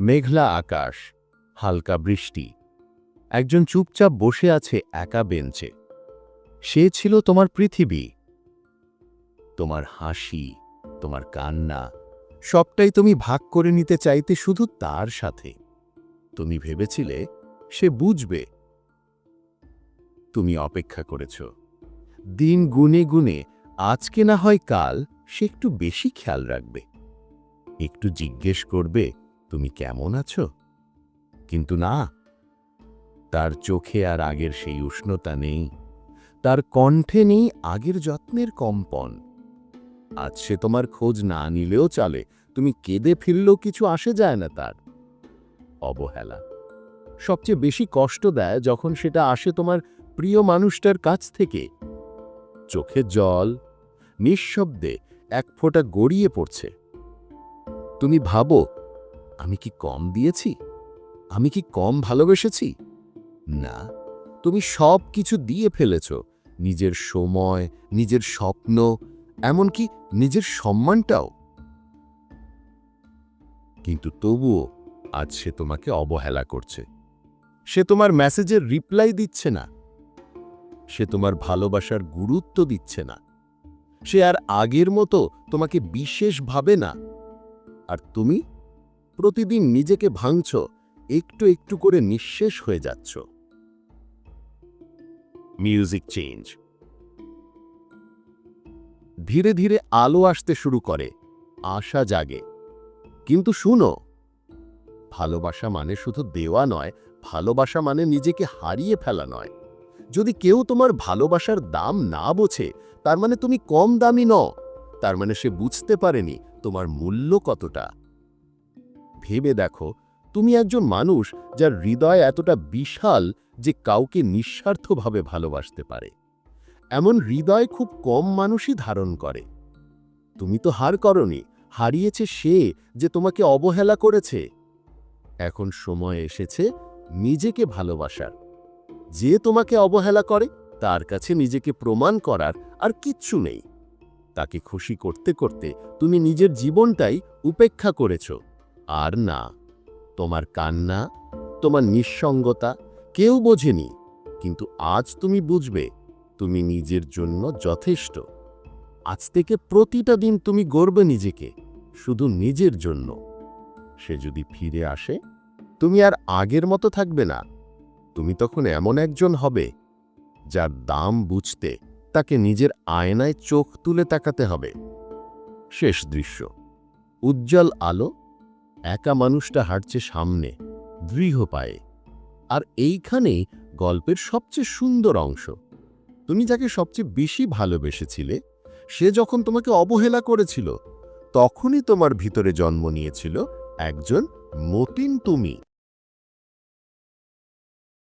মেঘলা আকাশ, হালকা বৃষ্টি। একজন চুপচাপ বসে আছে একা বেঞ্চে। সে ছিল তোমার পৃথিবী। তোমার হাসি, তোমার কান্না, সবটাই তুমি ভাগ করে নিতে চাইতে শুধু তার সাথে। তুমি ভেবেছিলে সে বুঝবে। তুমি অপেক্ষা করেছ। দিন গুনে গুনে, আজকে না হয় কাল, সে একটু বেশি খেয়াল রাখবে। একটু জিজ্ঞেস করবে তুমি কেমন আছো? কিন্তু না, তার চোখে আর আগের সেই উষ্ণতা নেই। তার কণ্ঠে নেই আগের যত্নের কম্পন। আজ সে তোমার খোঁজ না নিলেও চলে, তুমি কেঁদে ফিরলেও কিছু আসে যায় না তার। অবহেলা। সবচেয়ে বেশি কষ্ট দেয় যখন সেটা আসে তোমার প্রিয় মানুষটার কাছ থেকে। চোখে জল, নিঃশব্দে এক ফোঁটা গড়িয়ে পড়ছে। তুমি ভাবো আমি কি কম দিয়েছি? আমি কি কম ভালোবেসেছি? না, তুমি সব কিছু দিয়ে ফেলেছ, নিজের সময়, নিজের স্বপ্ন, এমনকি নিজের সম্মানটাও। কিন্তু তবুও আজ সে তোমাকে অবহেলা করছে। সে তোমার মেসেজের রিপ্লাই দিচ্ছে না। সে তোমার ভালোবাসার গুরুত্ব দিচ্ছে না। সে আর আগের মতো তোমাকে বিশেষ ভাবে না। আর তুমি প্রতিদিন নিজেকে ভাঙছ, একটু একটু করে নিঃশেষ হয়ে যাচ্ছ। মিউজিক চেঞ্জ ধীরে ধীরে আলো আসতে শুরু করে, আশা জাগে। কিন্তু শুনো, ভালোবাসা মানে শুধু দেওয়া নয়, ভালোবাসা মানে নিজেকে হারিয়ে ফেলা নয়। যদি কেউ তোমার ভালোবাসার দাম না বোঝে, তার মানে তুমি কম দামি ন তার মানে সে বুঝতে পারেনি তোমার মূল্য কতটা। ভেবে দেখো, তুমি একজন মানুষ যার হৃদয় এতটা বিশাল যে কাউকে নিঃস্বার্থভাবে ভালোবাসতে পারে। এমন হৃদয় খুব কম মানুষই ধারণ করে। তুমি তো হার করনি, হারিয়েছে সে যে তোমাকে অবহেলা করেছে। এখন সময় এসেছে নিজেকে ভালোবাসার। যে তোমাকে অবহেলা করে, তার কাছে নিজেকে প্রমাণ করার আর কিচ্ছু নেই। তাকে খুশি করতে করতে তুমি নিজের জীবনটাই উপেক্ষা করেছ। আর না। তোমার কান্না, তোমার নিঃসঙ্গতা কেউ বোঝেনি, কিন্তু আজ তুমি বুঝবে, তুমি নিজের জন্য যথেষ্ট। আজ থেকে প্রতিটা দিন তুমি গড়বে নিজেকে, শুধু নিজের জন্য। সে যদি ফিরে আসে, তুমি আর আগের মতো থাকবে না। তুমি তখন এমন একজন হবে, যার দাম বুঝতে তাকে নিজের আয়নায় চোখ তুলে তাকাতে হবে। শেষ দৃশ্য। উজ্জ্বল আলো একা মানুষটা হাঁটছে সামনে, দৃঢ় পায়ে। আর এইখানেই গল্পের সবচেয়ে সুন্দর অংশ। তুমি যাকে সবচেয়ে বেশি ভালোবেসেছিলে, সে যখন তোমাকে অবহেলা করেছিল, তখনই তোমার ভিতরে জন্ম নিয়েছিল একজন মতিন তুমি।